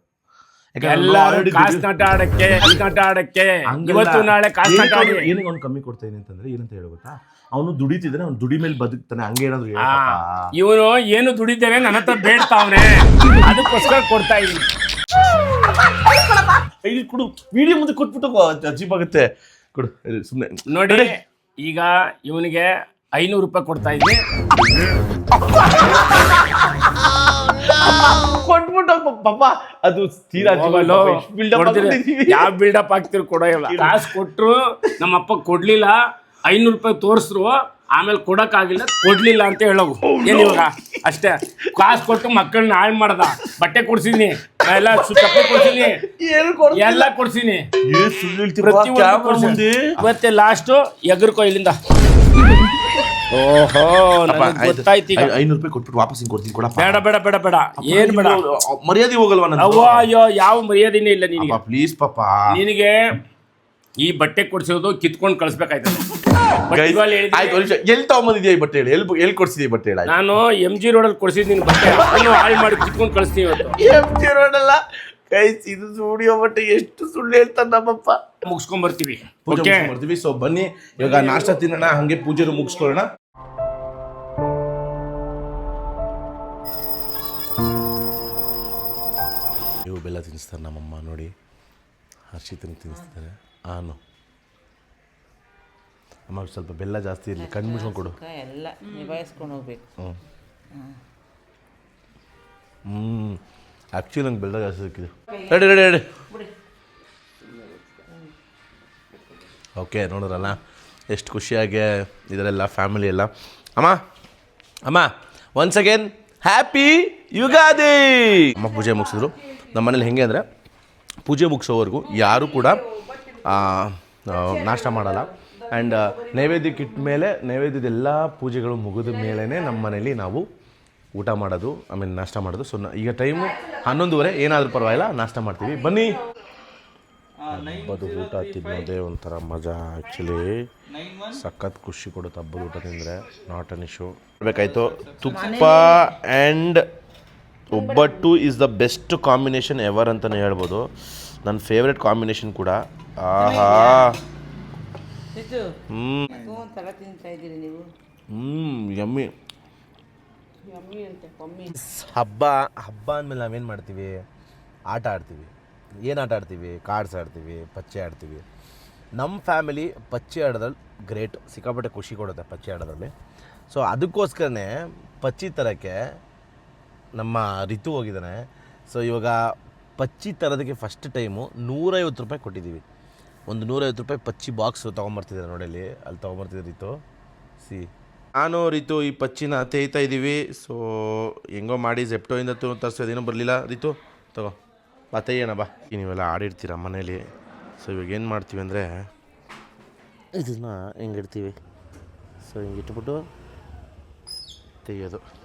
ಯಾಕಂದ್ರೆ ಎಲ್ಲರೂ ಕಾಸ್ನಾಟ ಆಡಕ್ಕೆ ಕಾಸ್ನಾಟ ಆಡಕ್ಕೆ. ಇವತ್ತು ನಾಳೆ ಕಾಸ್ನಾಟ ಆಡಿ ಏನಕ್ಕೆ ಕಮ್ಮಿ ಕೊಡ್ತಾ ಇದೀನಿ ಅಂತಂದ್ರೆ ಏನಂತ ಹೇಳು ಗೊತ್ತಾ? ಅವನು ದುಡಿತಿದ್ರೆ ಅವ್ನು ದುಡಿ ಮೇಲೆ ಬದುಕ್ತಾನೆ. ಹಂಗೆ ಏನಾದ್ರು ಹೇಳು ಪಾಪ. ಇವನು ಏನು ದುಡಿತೇನೆ ನನ್ನ ಹತ್ರ ಬೇಡ್ತಾವ್ರೆ ಅದಕ್ಕೋಸ್ಕರ ಕೊಡ್ತಾ ಇದೀನಿ ಕೊಡು. ವಿಡಿಯೋ ಮುಂದೆ ಕೊಟ್ಬಿಟ್ಟು ಅಜೀಬ್ ಆಗುತ್ತೆ ಕೊಡು ಸುಮ್ಮನೆ ನೋಡಿ ಈಗ ಇವನಿಗೆ ಐನೂರು ರೂಪಾಯಿ ಕೊಡ್ತಾ ಇದ್ದೀನಿ. ಕೊಟ್ಬಿಟ್ಟು ಪಾಪ. ಅದು ತೀರಾ ಬಿಲ್ಡಪ್ ಯಾವ ಬಿಲ್ಡಪ್ ಆಗ್ತಿರ್ ಕೊಡೋ ಇಲ್ಲ. ಕಾಸು ಕೊಟ್ರು ನಮ್ಮ ಅಪ್ಪ ಕೊಡ್ಲಿಲ್ಲ. ಐನೂರು ರೂಪಾಯಿ ತೋರಿಸ್ರು ಆಮೇಲೆ ಕೊಡೋಕ್ಕಾಗಿಲ್ಲ ಕೊಡ್ಲಿಲ್ಲ ಅಂತ ಹೇಳೋವು ಏನು ಇವಾಗ? ಅಷ್ಟೇ. ಕಾಸು ಕೊಟ್ಟು ಮಕ್ಕಳನ್ನ ಹಾಳು ಮಾಡ್ದ. ಬಟ್ಟೆ ಕೊಡ್ಸಿದ್ನಿ. ಎಲ್ಲ ಚಪ್ಪಲಿ ಕೊಡ್ತಿಲ್ಲ. ಎಲ್ಲ ಕೊಡ್ಸಿನಿ ಮತ್ತೆ ಲಾಸ್ಟು ಎಗರ್ಕೋ ಇಲ್ಲಿಂದ. ಓಹೋ. ಗೊತ್ತಾಯ್ತು ಈಗ. ಐನೂರು ರೂಪಾಯಿ ಕೊಟ್ಬಿಟ್ಟು ವಾಪಸ್ ಹಿಂಗ್ ಕೊಡ್ತೀನಿ ಕೊಡಪ್ಪ. ಬೇಡ ಬೇಡ ಬೇಡ ಬೇಡ. ಏನು ಬೇಡ. ಮರ್ಯಾದೆ ಹೋಗಲ್ವಾ ಅವ್ವ ಅಯ್ಯೋ ಯಾವ ಮರ್ಯಾದೆನೇ ಇಲ್ಲ ನಿನಗೆ. ಪ್ಲೀಸ್ ಪಾಪ. ನಿನಗೆ ಈ ಬಟ್ಟೆ ಕೊಡ್ಸೋದು ಕಿತ್ಕೊಂಡು ಆಯ್ತು ಒಂದ್ ಎಲ್ಲಿ ತಗೊಂಬಂದಿದ್ಯಾ ಈ ಬಟ್ಟೆ ಹೇಳಿ? ಎಲ್ಲಿ ಎಲ್ಲಿ ಕೊಡ್ಸಿದ್ಯಾ ಈ ಬಟ್ಟೆ ಹೇಳಿ ನಾನು ಎಂ ಜಿ ರೋಡಲ್ಲಿ ಕೊಡ್ಸಿದ್ದೀನಿ ಬಟ್ಟೆ. ಅದನ್ನು ಹಾಳು ಮಾಡಿ ಕಿತ್ಕೊಂಡು ಕಳಿಸ್ತೀನಿ ಇವತ್ತು. ರೋಡಲ್ಲ ಗೈಸ್ ಇದು ಸ್ಟುಡಿಯೋ ಬಟ್ಟೆ ಎಷ್ಟು ಸುಳ್ಳು ಹೇಳ್ತಾನೆ ನಮ್ಮಪ್ಪ. ಮುಗಿಸ್ಕೊಂಡ್ ಬರ್ತೀವಿ ಪೂಜೆ ಬರ್ತೀವಿ ಸೊ ಬನ್ನಿ. ಇವಾಗ ನಾಷ್ಟ ತಿನ್ನೋಣ ಹಂಗೆ ಪೂಜೆನು ಮುಗಿಸ್ಕೊಳ್ಳೋಣ. ಇವು ಬೆಲ್ಲ ತಿನ್ನಿಸ್ತಾರೆ ನಮ್ಮಮ್ಮ ನೋಡಿ. ಹರ್ಷಿತನ ತಿನ್ನಿಸ್ತಾರೆ ಆನು. ಅಮ್ಮ ಸ್ವಲ್ಪ ಬೆಲ್ಲ ಜಾಸ್ತಿ ಇರಲಿ. ಕಣ್ಣು ಮುಚ್ಕೊಂಡು ಕೊಡು. ಎಲ್ಲ ನಿಭಾಯಿಸ್ಕೊಂಡು ಹೋಗ್ಬೇಕು. ಹ್ಞೂ ಹ್ಞೂ ಆ್ಯಕ್ಚುಲಿ ನಂಗೆ ಬೆಲ್ಲ ಜಾಸ್ತಿ ಸಿಕ್ಕಿದೆ. ರೆಡಿ ರೆಡಿ ರೆಡಿ ಓಕೆ ನೋಡಿದ್ರಲ್ಲ? ಎಷ್ಟು ಖುಷಿಯಾಗಿ ಇದರೆಲ್ಲ ಫ್ಯಾಮಿಲಿ ಎಲ್ಲ. ಅಮ್ಮ ಅಮ್ಮ ಒನ್ಸ್ ಅಗೇನ್ ಹ್ಯಾಪಿ ಯುಗಾದಿ! ಅಮ್ಮ ಪೂಜೆ ಮುಗಿಸಿದ್ರು. ನಮ್ಮ ಮನೇಲಿ ಹೆಂಗೆ ಅಂದರೆ ಪೂಜೆ ಮುಗಿಸೋವರೆಗೂ ಯಾರೂ ಕೂಡ ನಾಷ್ಟ ಮಾಡಲ್ಲ. ಆ್ಯಂಡ್ ನೈವೇದ್ಯಕ್ಕೆ ಇಟ್ಟ ಮೇಲೆ, ನೈವೇದ್ಯದ ಎಲ್ಲ ಪೂಜೆಗಳು ಮುಗಿದ ಮೇಲೇ ನಮ್ಮ ಮನೇಲಿ ನಾವು ಊಟ ಮಾಡೋದು ಆಮೇಲೆ ನಾಷ್ಟ ಮಾಡೋದು. ಸೊ ಈಗ ಟೈಮು ಹನ್ನೊಂದುವರೆ, ಏನಾದರೂ ಪರವಾಗಿಲ್ಲ, ನಾಷ್ಟ ಮಾಡ್ತೀವಿ. ಬನ್ನಿ. ಹಬ್ಬದ ಊಟ ತಿನ್ನೋದೇ ಒಂಥರ ಮಜಾ ಆ್ಯಕ್ಚುಲಿ ಸಖತ್ ಖುಷಿ ಕೊಡುತ್ತೆ ಹಬ್ಬದ ಊಟ ತಿಂದರೆ ನಾಟ್ ಅನ್ ಇಶ್ಯೂ ಬೇಕಾಯಿತು tuppa and obbattu is the best combination ever ಅಂತಲೇ ಹೇಳ್ಬೋದು. ನನ್ನ ಫೇವ್ರೆಟ್ ಕಾಂಬಿನೇಷನ್ ಕೂಡ ಆಹಾ. ಹ್ಞೂ ತಿಂತಾ ಇದ್ದೀರಿ ನೀವು. ಹ್ಞೂ ಯಮ್ಮಿ. ಹಬ್ಬ ಹಬ್ಬ ಅಂದಮೇಲೆ ನಾವೇನು ಮಾಡ್ತೀವಿ? ಆಟ ಆಡ್ತೀವಿ. ಏನು ಆಟ ಆಡ್ತೀವಿ? ಕಾರ್ಡ್ಸ್ ಆಡ್ತೀವಿ ಪಚ್ಚೆ ಆಡ್ತೀವಿ. ನಮ್ಮ ಫ್ಯಾಮಿಲಿ ಪಚ್ಚೆ ಆಡೋದ್ರಲ್ಲಿ ಗ್ರೇಟ್ ಸಿಕ್ಕಾಪಟ್ಟೆ ಖುಷಿ ಕೊಡುತ್ತೆ ಪಚ್ಚೆ ಆಡೋದ್ರಲ್ಲಿ. ಸೊ ಅದಕ್ಕೋಸ್ಕರನೇ ಪಚ್ಚಿ ತರಕ್ಕೆ ನಮ್ಮ ರಿತು ಹೋಗಿದ್ದಾನೆ. ಸೊ ಇವಾಗ ಪಚ್ಚಿ ತರೋದಕ್ಕೆ ಫಸ್ಟ್ ಟೈಮು ನೂರೈವತ್ತು ರೂಪಾಯಿ ಕೊಟ್ಟಿದ್ದೀವಿ. ಒಂದು ನೂರೈವತ್ತು ರೂಪಾಯಿ ಪಚ್ಚಿ ಬಾಕ್ಸ್ ತೊಗೊಂಬರ್ತಿದ್ದಾರೆ ನೋಡಿ ಅಲ್ಲಿ ಅಲ್ಲಿ ತೊಗೊಂಬರ್ತಿದ್ದಾರೆ ರಿತು. ಸಿ. ನಾನು ರೀತು ಈ ಪಚ್ಚಿನ ತೇಯ್ತಾ ಇದ್ದೀವಿ. ಸೊ ಹೆಂಗೋ ಮಾಡಿ ಜೆಪ್ಟೋಯಿಂದ ತರಿಸೋದೇನೂ ಬರಲಿಲ್ಲ ರೀತು. ತಗೋ. ಬಾ ತೆಯ್ಯೋಣ ಬಾ. ನೀವೆಲ್ಲ ಆಡಿರ್ತೀರ ಮನೇಲಿ. ಸೊ ಇವಾಗ ಏನು ಮಾಡ್ತೀವಿ ಅಂದರೆ, ಇದನ್ನು ಹೆಂಗೆ ಇಡ್ತೀವಿ. ಸೊ ಹಿಂಗೆ ಇಟ್ಬಿಟ್ಟು ತೆಗಿಯೋದು.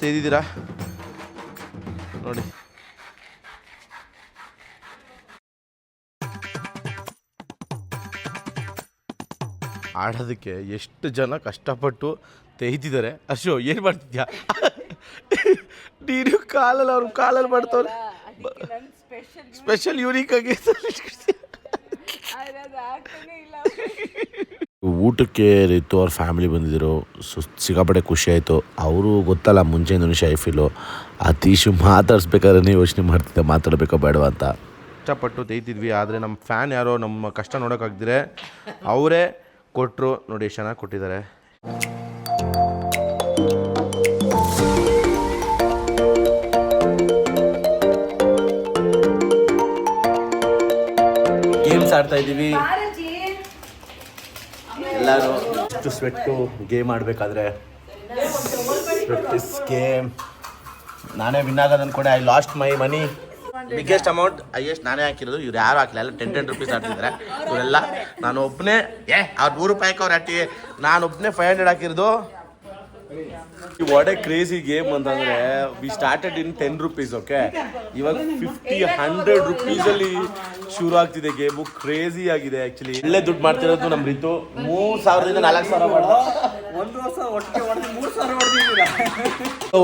ತೆಗೆದಿದ್ದೀರಾ ನೋಡಿ. ಆಡೋದಕ್ಕೆ ಎಷ್ಟು ಜನ ಕಷ್ಟಪಟ್ಟು ತೆಗಿತಿದ್ದಾರೆ. ಅಶೋ ಏನು ಮಾಡ್ತಿದ್ಯಾ? ನೀನು ಕಾಲಲ್ಲಿ ಅವ್ರ ಕಾಲಲ್ಲಿ ಮಾಡ್ತವ್ರೆ. ಸ್ಪೆಷಲ್ ಯೂನಿಕ್ ಆಗಿ ಊಟಕ್ಕೆ ರಿತು ಅವ್ರ ಫ್ಯಾಮಿಲಿ ಬಂದಿದ್ದರು ಸು ಸಿಕ್ಕಾಪಟ್ಟೆ ಖುಷಿ ಆಯಿತು. ಅವರು ಗೊತ್ತಲ್ಲ ಮುಂಚೆಯಿಂದ ಶೈಫಿಲು ಅತೀಶು ಮಾತಾಡಿಸ್ಬೇಕಾದ್ರೆ ಯೋಚನೆ ಮಾಡ್ತಿದ್ದೆ ಮಾತಾಡಬೇಕೋ ಬೇಡವ ಅಂತ. ಕಷ್ಟಪಟ್ಟು ತೆಗಿತಿದ್ವಿ ಆದರೆ ನಮ್ಮ ಫ್ಯಾನ್ ಯಾರೋ ನಮ್ಮ ಕಷ್ಟ ನೋಡೋಕ್ಕಾಗ್ದಿರೆ ಅವರೇ ಕೊಟ್ಟರು ನೋಡಿ ಎಷ್ಟು ಚೆನ್ನಾಗಿ ಕೊಟ್ಟಿದ್ದಾರೆ. ಗೇಮ್ಸ್ ಆಡ್ತಾ ಇದ್ದೀವಿ. ಎಲ್ಲರೂ ಇಷ್ಟು ಸ್ವೆಟ್ಟು ಗೇಮ್ ಆಡಬೇಕಾದ್ರೆ ಗೇಮ್ ನಾನೇ ವಿನ್ ಆಗೋದು ಅನ್ಕೊಂಡೆ. I lost my money biggest amount highest ನಾನೇ ಹಾಕಿರೋದು. ಇವ್ರು ಯಾರು ಹಾಕಿಲ್ಲ ಎಲ್ಲ ಟೆನ್ ಟೆನ್ ರುಪೀಸ್ ಆಡ್ತಿದ್ದಾರೆ ಇವರೆಲ್ಲ ನಾನು ಒಬ್ಬನೇ ಏ, ಅವ್ರು ನೂರು ರೂಪಾಯಿ ಹಾಕವ್ರು ಹಾಕಿ ನಾನು ಒಬ್ಬನೇ ಫೈವ್ ಹಂಡ್ರೆಡ್ ಹಾಕಿರೋದು. ವಾಟ್ ಎ ಕ್ರೇಜಿ ಗೇಮ್ ಅಂತಂದ್ರೆ we started in ten rupees okay ಇವಾಗ ಫಿಫ್ಟಿ ಹಂಡ್ರೆಡ್ ರುಪೀಸ್ ಅಲ್ಲಿ ಶುರು ಆಗ್ತಿದೆ ಗೇಮು ಕ್ರೇಜಿ ಆಗಿದೆ ಆಕ್ಚುಲಿ ಒಳ್ಳೆ ದುಡ್ಡು ಮಾಡ್ತಿರೋದು ನಮ್ ರೀತು. ಮೂರ್ ಸಾವಿರದಿಂದ ನಾಲ್ಕು ಸಾವಿರ ಮಾಡ್ದ.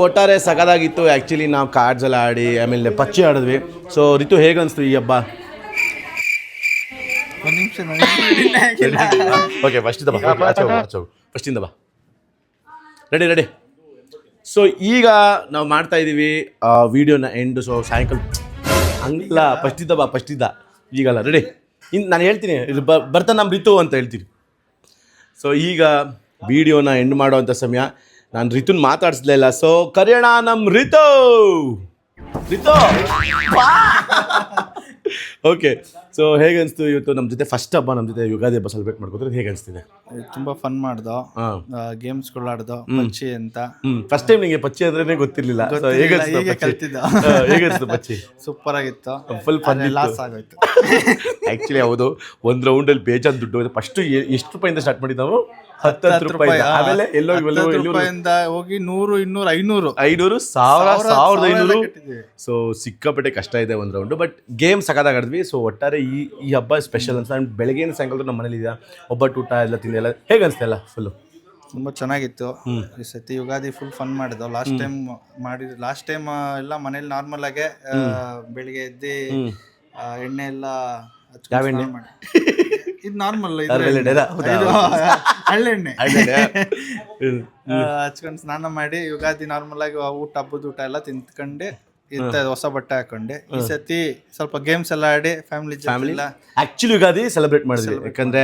ಒಟ್ಟಾರೆ ಸಗದಾಗಿತ್ತು ಆಕ್ಚುಲಿ ನಾವು ಕಾರ್ಡ್ಸ್ ಎಲ್ಲ ಆಡಿ ಆಮೇಲೆ ಪಚ್ಚಿ ಆಡಿದ್ವಿ. ಸೊ ರಿತು ಹೇಗೆ ಅನಿಸ್ತು ಈ ಹಬ್ಬ? ಓಕೆ ಇಂದ ಬಾ. ಫಸ್ಟಿಂದ ಬಾ. ರೆಡಿ ರೆಡಿ ಸೊ ಈಗ ನಾವು ಮಾಡ್ತಾ ಇದ್ದೀವಿ ವಿಡಿಯೋನ ಎಂಡು ಸೊ ಸಾಯಂಕಾಲ ಹಂಗಿಲ್ಲ ಫಸ್ಟಿದ್ದ ಬಾ ಫಸ್ಟಿದ್ದ ಈಗಲ್ಲ ರೆಡಿ ಇನ್ನು ನಾನು ಹೇಳ್ತೀನಿ, ಇದು ಬ ಬರ್ತಾ ನಮ್ಮ ರಿತು ಅಂತ ಹೇಳ್ತೀನಿ. ಸೊ ಈಗ ವಿಡಿಯೋನ ಎಂಡ್ ಮಾಡುವಂಥ ಸಮಯ. ನಾನು ರಿತುನ್ ಮಾತಾಡಿಸ್ಲೇ ಇಲ್ಲ. ಸೊ ಕರೆಯೋಣ ನಮ್ಮ ರಿತು. ರಿತು. ಓಕೆ ಸೊ ಹೇಗೆ ಅನಿಸ್ತು ಇವತ್ತು ನಮ್ಮ ಜೊತೆ? ಫಸ್ಟ್ ಹಬ್ಬ ನಮ್ಮ ಜೊತೆ ಯುಗಾದಿ ಹಬ್ಬ ಸೆಲೆಬ್ರೇಟ್ ಮಾಡ್ಕೋದ್ರೆ ಹೇಗೆ ಅನಿಸ್ತಿದೆ? ತುಂಬಾ ಫನ್ ಮಾಡ್ದೋ. ಹಾಂ. ಗೇಮ್ಸ್ಗಳು ಆಡ್ದೋ ಪಚ್ಚಿ ಅಂತ. ಫಸ್ಟ್ ಟೈಮ್ ನಿಮಗೆ ಪಚ್ಚಿ ಅಂದ್ರೇನೆ ಗೊತ್ತಿರಲಿಲ್ಲ. ಹೇಗೆ ಅನ್ಸ್ತು ಹೀಗೆ ಪಚ್ಚಿ? ಕಲ್ತಿದ್ದ. ಹಾ, ಹೇಗೆ ಅನ್ಸ್ತು ಪಚ್ಚಿ ಸೂಪರ್ ಆಗಿತ್ತು. ಫುಲ್ ಫನ್ ಲಾಸ್ ಆಗೋಯ್ತು. ಆ್ಯಕ್ಚುಲಿ ಹೌದು ಒಂದು ರೌಂಡಲ್ಲಿ ಬೇಜಾನ್ ದುಡ್ಡು ಫಸ್ಟ್ ಎಷ್ಟು ರೂಪಾಯಿಂದ ಸ್ಟಾರ್ಟ್ ಮಾಡಿದ್ದು ನಾವು? ಹತ್ತು ಹತ್ತು ರೂಪಾಯಿ ಆಮೇಲೆ ಎಲ್ಲೋ ಹತ್ತತ್ತು ರೂಪಾಯಿಂದ ಹೋಗಿ ನೂರು ಇನ್ನೂರು ಐನೂರು. ಐನೂರು ಸಾವಿರ ಸಾವಿರ- ಸಾವಿರದ ಸಾವಿರ ಐನೂರು. ಸೊ ಸಿಕ್ಕಾಪಟ್ಟೆ ಕಷ್ಟ ಇದೆ ಒಂದು ರೌಂಡ್ ಬಟ್ ಗೇಮ್ ಆಗಿದ್ವಿ ಸೊ ಒಟ್ಟಾರೆ ಈ ಈ ಹಬ್ಬ ಸ್ಪೆಷಲ್ ಅಂತ ನಾನು ಬೆಳಗ್ಗೆ ಸಾಯಂಕಾಲ ನಮ್ಮ ಮನೇಲಿ ಇದೆಯಾ. ಒಬ್ಬಟ್ಟು ಊಟ ಎಲ್ಲ ತಿಂದೆಲ್ಲ ಹೇಗೆ ಅನಿಸ್ತಾ ಫುಲ್ಲು ತುಂಬಾ ಚೆನ್ನಾಗಿತ್ತು. ಈ ಸತಿ ಯುಗಾದಿ ಫುಲ್ ಫನ್ ಮಾಡಿದ್ವು ಲಾಸ್ಟ್ ಟೈಮ್ ಮಾಡಿ ಲಾಸ್ಟ್ ಟೈಮ್ ಎಲ್ಲ ಮನೇಲಿ ನಾರ್ಮಲ್ ಆಗೇ ಬೆಳಿಗ್ಗೆ ಎದ್ದು ಎಣ್ಣೆ ಎಲ್ಲ ಯಾವ ಎಣ್ಣೆ? ಮಾಡಿ. ಇದು ನಾರ್ಮಲ್ ಹಳ್ಳೆಣ್ಣೆ? ಹಚ್ಕೊಂಡು ಸ್ನಾನ ಮಾಡಿ ಯುಗಾದಿ ನಾರ್ಮಲ್ ಆಗಿ ಊಟ ಹಬ್ಬದ ಊಟ ಎಲ್ಲ ತಿಂತ್ಕೊಂಡೆ ಇತ್ತ ಹೊಸ ಬಟ್ಟೆ ಹಾಕೊಂಡೆ. ಈ ಸತಿ ಸ್ವಲ್ಪ ಗೇಮ್ಸ್ ಎಲ್ಲ ಆಡಿ ಫ್ಯಾಮಿಲಿ ಫ್ಯಾಮಿಲಿ ಎಲ್ಲ ಆ್ಯಕ್ಚುಲಿ ಯುಗಾದಿ ಸೆಲೆಬ್ರೇಟ್ ಮಾಡಿದ್ವಿ. ಯಾಕಂದರೆ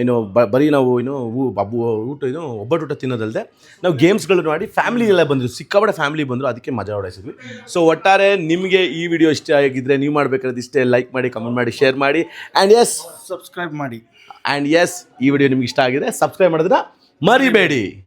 ಏನು ಬ- ಬರೀ ನಾವು ಏನು ಊ- ಹಬ್ಬ ಊಟ ಏನು ಒಬ್ಬಟ್ಟು ಊಟ ತಿನ್ನೋದಲ್ಲದೆ ನಾವು ಗೇಮ್ಸ್ಗಳನ್ನು ಮಾಡಿ ಫ್ಯಾಮಿಲಿ ಎಲ್ಲ ಬಂದ್ರು ಸಿಕ್ಕಾಪಟ್ಟೆ ಫ್ಯಾಮಿಲಿ ಬಂದರು ಅದಕ್ಕೆ ಮಜಾ ಹೊಡೆಸಿದ್ವಿ ಸೊ ಒಟ್ಟಾರೆ ನಿಮಗೆ ಈ ವಿಡಿಯೋ ಇಷ್ಟ ಆಗಿದ್ರೆ ನೀವು ಮಾಡ್ಬೇಕಾದ್ರೆ ಇಷ್ಟೇ ಲೈಕ್ ಮಾಡಿ ಕಮೆಂಟ್ ಮಾಡಿ ಶೇರ್ ಮಾಡಿ. ಆ್ಯಂಡ್ ಎಸ್ ಸಬ್ಸ್ಕ್ರೈಬ್ ಮಾಡಿ. ಆ್ಯಂಡ್ ಎಸ್ ಈ ವಿಡಿಯೋ ನಿಮ್ಗೆ ಇಷ್ಟ ಆಗಿದೆ ಸಬ್ಸ್ಕ್ರೈಬ್ ಮಾಡಿದ್ರೆ ಮರಿಬೇಡಿ.